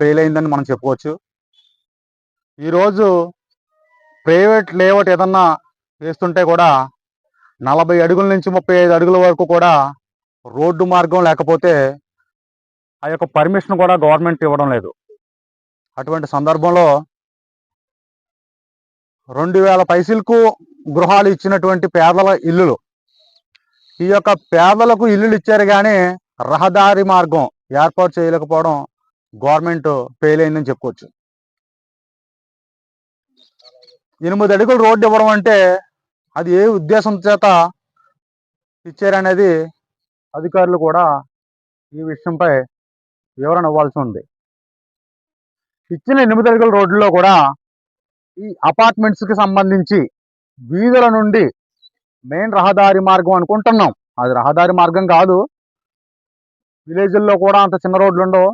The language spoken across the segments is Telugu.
ఫెయిల్ అయిందని మనం చెప్పుకోవచ్చు. ఈరోజు ప్రైవేట్ లేఅవుట్ ఏదన్నా వేస్తుంటే కూడా నలభై అడుగుల నుంచి ముప్పై ఐదు అడుగుల వరకు కూడా రోడ్డు మార్గం లేకపోతే ఆ యొక్క పర్మిషన్ కూడా గవర్నమెంట్ ఇవ్వడం లేదు. అటువంటి సందర్భంలో రెండు వేల పైసలకు గృహాలు ఇచ్చినటువంటి పేదల ఇల్లులు. ఈ యొక్క పేదలకు ఇల్లులు ఇచ్చారు కానీ రహదారి మార్గం ఏర్పాటు చేయలేకపోవడం గవర్నమెంట్ ఫెయిల్ అయిందని చెప్పుకోవచ్చు. ఎనిమిది అడుగులు రోడ్డు ఇవ్వడం అంటే అది ఏ ఉద్దేశం చేత ఇచ్చారనేది అధికారులు కూడా ఈ విషయంపై వివరణ ఇవ్వాల్సి ఉంది. ఇచ్చిన ఎనిమిది అడుగుల రోడ్డులో కూడా ఈ అపార్ట్మెంట్స్కి సంబంధించి వీధుల నుండి మెయిన్ రహదారి మార్గం అనుకుంటున్నాం. అది రహదారి మార్గం కాదు. విలేజ్ల్లో కూడా అంత చిన్న రోడ్లు ఉండవు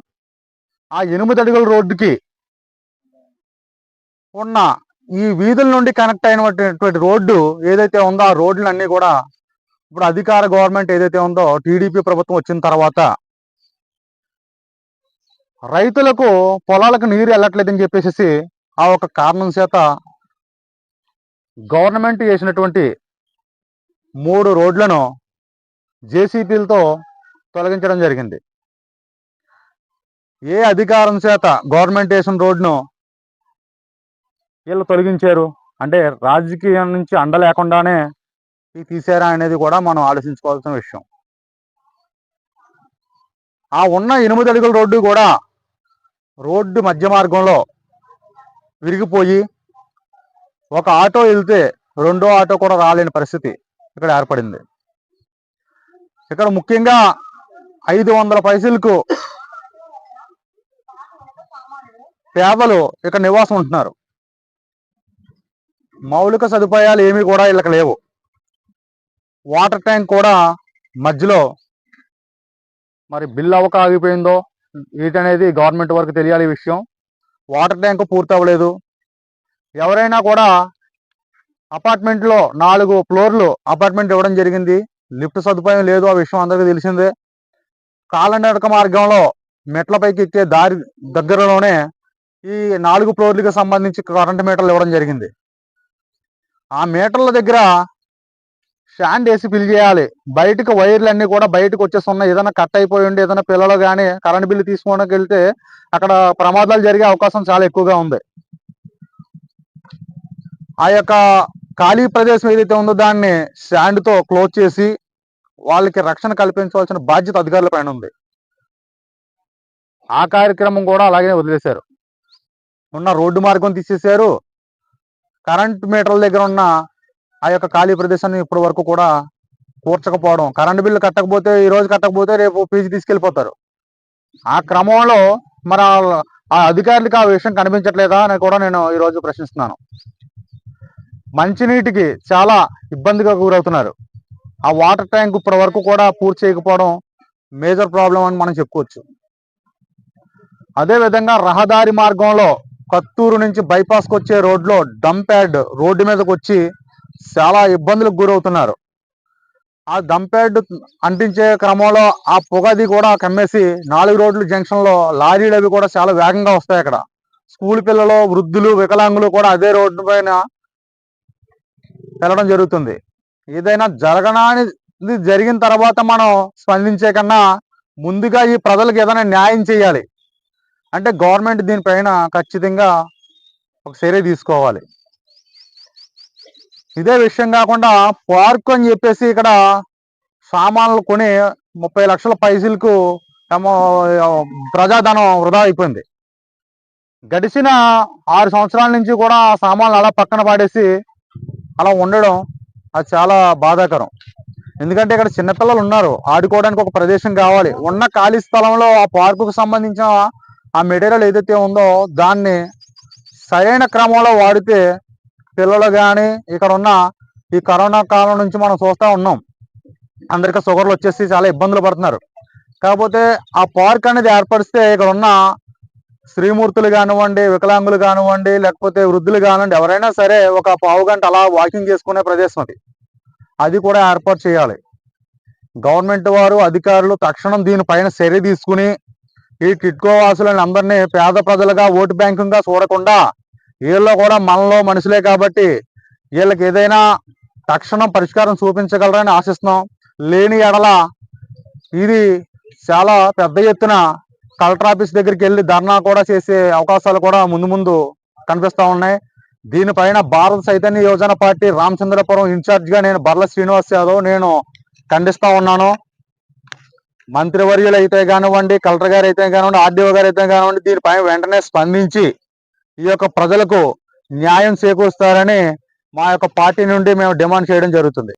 ఆ ఎనిమిది అడుగుల రోడ్డుకి ఉన్న ఈ వీధుల నుండి కనెక్ట్ అయినటువంటి రోడ్డు ఏదైతే ఉందో ఆ రోడ్లన్నీ కూడా ఇప్పుడు అధికార గవర్నమెంట్ ఏదైతే ఉందో టీడీపీ ప్రభుత్వం వచ్చిన తర్వాత రైతులకు పొలాలకు నీరు వెళ్ళట్లేదని చెప్పేసి ఆ ఒక కారణం చేత గవర్నమెంట్ చేసినటువంటి మూడు రోడ్లను జేసీపీలతో తొలగించడం జరిగింది. ఏ అధికారం చేత గవర్నమెంట్ వేసిన రోడ్ను వీళ్ళు తొలగించారు? అంటే రాజకీయం నుంచి అండ లేకుండానే ఇది తీసారా అనేది కూడా మనం ఆలోచించుకోవాల్సిన విషయం. ఆ ఉన్న ఎనిమిది అడుగుల రోడ్డు కూడా రోడ్డు మధ్య మార్గంలో విరిగిపోయి ఒక ఆటో వెళ్తే రెండో ఆటో కూడా రాలేని పరిస్థితి ఇక్కడ ఏర్పడింది. ఇక్కడ ముఖ్యంగా ఐదు వందల పైసలకు పేదలు ఇక్కడ నివాసం ఉంటున్నారు. మౌలిక సదుపాయాలు ఏమీ కూడా వీళ్ళకి లేవు. వాటర్ ట్యాంక్ కూడా మధ్యలో మరి బిల్ అవ్వక ఆగిపోయిందో వీటనేది గవర్నమెంట్ వరకు తెలియాలి విషయం. వాటర్ ట్యాంక్ పూర్తి అవ్వలేదు ఎవరైనా కూడా అపార్ట్మెంట్లో నాలుగు ఫ్లోర్లు అపార్ట్మెంట్ ఇవ్వడం జరిగింది. లిఫ్ట్ సదుపాయం లేదు ఆ విషయం అందరికీ తెలిసిందే. కాలనడక మార్గంలో మెట్లపైకి ఎక్కే దారి దగ్గరలోనే ఈ నాలుగు ఫ్లోర్లకు సంబంధించి కరెంట్ మీటర్లు ఇవ్వడం జరిగింది. ఆ మీటర్ల దగ్గర స్టాండ్ వేసి ఫిల్ చేయాలి. బయటకు వైర్లు అన్ని కూడా బయటకు వచ్చేస్తున్నాయి. ఏదైనా కట్ అయిపోయి ఉండి ఏదైనా పిల్లలు కానీ కరెంట్ బిల్లు తీసుకోవడానికి వెళ్తే అక్కడ ప్రమాదాలు జరిగే అవకాశం చాలా ఎక్కువగా ఉంది. ఆ యొక్క ఖాళీ ప్రదేశం ఏదైతే ఉందో దాన్ని స్టాండ్తో క్లోజ్ చేసి వాళ్ళకి రక్షణ కల్పించవలసిన బాధ్యత అధికారుల పైన ఉంది. ఆ కార్యక్రమం కూడా అలాగే వదిలేశారు. ఉన్న రోడ్డు మార్గం తీసేశారు. కరెంట్ మీటర్ల దగ్గర ఉన్న ఆ యొక్క ఖాళీ ప్రదేశాన్ని ఇప్పటి వరకు కూడా కూర్చకపోవడం కరెంట్ బిల్లు కట్టకపోతే ఈ రోజు కట్టకపోతే రేపు పీజీ తీసుకెళ్ళిపోతారు. ఆ క్రమంలో మరి ఆ- అధికారులకు ఆ విషయం కనిపించట్లేదా అని కూడా నేను ఈరోజు ప్రశ్నిస్తున్నాను. మంచినీటికి చాలా ఇబ్బందిగా గురవుతున్నారు. ఆ వాటర్ ట్యాంక్ ఇప్పటి వరకు కూడా పూర్తి చేయకపోవడం మేజర్ ప్రాబ్లం అని మనం చెప్పుకోవచ్చు. అదే విధంగా రహదారి మార్గంలో కత్తూరు నుంచి బైపాస్కి వచ్చే రోడ్లో డంప్యార్డ్ రోడ్డు మీదకి వచ్చి చాలా ఇబ్బందులకు గురవుతున్నారు. ఆ డంప్యార్డ్ అంటించే క్రమంలో ఆ పొగది కూడా కమ్మేసి నాలుగు రోడ్లు జంక్షన్లో లారీలు అవి కూడా చాలా వేగంగా వస్తాయి అక్కడ. స్కూల్ పిల్లలు వృద్ధులు వికలాంగులు కూడా అదే రోడ్డు పైన వెళ్ళడం జరుగుతుంది. ఏదైనా జరగనానిది జరిగిన తర్వాత మనం స్పందించే కన్నా ముందుగా ఈ ప్రజలకు ఏదైనా న్యాయం చేయాలి. అంటే గవర్నమెంట్ దీనిపైన ఖచ్చితంగా ఒక చర్య తీసుకోవాలి. ఇదే విషయం కాకుండా పార్క్ అని చెప్పేసి ఇక్కడ సామాన్లు కొని ముప్పై లక్షల పైసలకు ప్రజాధనం వృధా అయిపోయింది. గడిచిన ఆరు సంవత్సరాల నుంచి కూడా ఆ సామాన్లు అలా పక్కన పాడేసి అలా ఉండడం అది చాలా బాధాకరం. ఎందుకంటే ఇక్కడ చిన్నపిల్లలు ఉన్నారు. ఆడుకోవడానికి ఒక ప్రదేశం కావాలి. ఉన్న ఖాళీ స్థలంలో ఆ పార్కుకు సంబంధించిన ఆ మెటీరియల్ ఏదైతే ఉందో దాన్ని సరైన క్రమంలో వాడితే పిల్లలు కానీ ఇక్కడ ఉన్న ఈ కరోనా కాలం నుంచి మనం చూస్తూ ఉన్నాం. అందరికీ షుగర్లు వచ్చేసి చాలా ఇబ్బందులు పడుతున్నారు. కాకపోతే ఆ పార్క్ అనేది ఏర్పరిస్తే ఇక్కడ ఉన్న శ్రీమూర్తులు కానివ్వండి వికలాంగులు కానివ్వండి లేకపోతే వృద్ధులు కానివ్వండి ఎవరైనా సరే ఒక పావు గంట అలా వాకింగ్ చేసుకునే ప్రదేశం అది. అది కూడా ఏర్పాటు చేయాలి. గవర్నమెంట్ వారు అధికారులు తక్షణం దీనిపైన చర్య తీసుకుని ఈ టిట్కో వాసులను అందరినీ పేద ప్రజలుగా ఓటు బ్యాంకుగా చూడకుండా వీళ్ళు కూడా మనలో మనుషులే కాబట్టి వీళ్ళకి ఏదైనా తక్షణం పరిష్కారం చూపించగలరని ఆశిస్తున్నాం. లేని ఎడల ఇది చాలా పెద్ద ఎత్తున కలెక్టర్ ఆఫీస్ దగ్గరికి వెళ్ళి ధర్నా కూడా చేసే అవకాశాలు కూడా ముందు ముందు కనిపిస్తా ఉన్నాయి. దీనిపైన భారత చైతన్య యోజన పార్టీ రామచంద్రపురం ఇన్ఛార్జ్గా నేను బర్ల శ్రీనివాస్ యాదవ్ నేను ఖండిస్తూ ఉన్నాను. మంత్రివర్యులు అయితే కానివ్వండి కలెక్టర్ గారు అయితే కానివ్వండి ఆర్డీఓ గారు అయితే కానివ్వండి దీనిపై వెంటనే స్పందించి ఈ యొక్క ప్రజలకు న్యాయం చేకూరుస్తారని మా యొక్క పార్టీ నుండి మేము డిమాండ్ చేయడం జరుగుతుంది.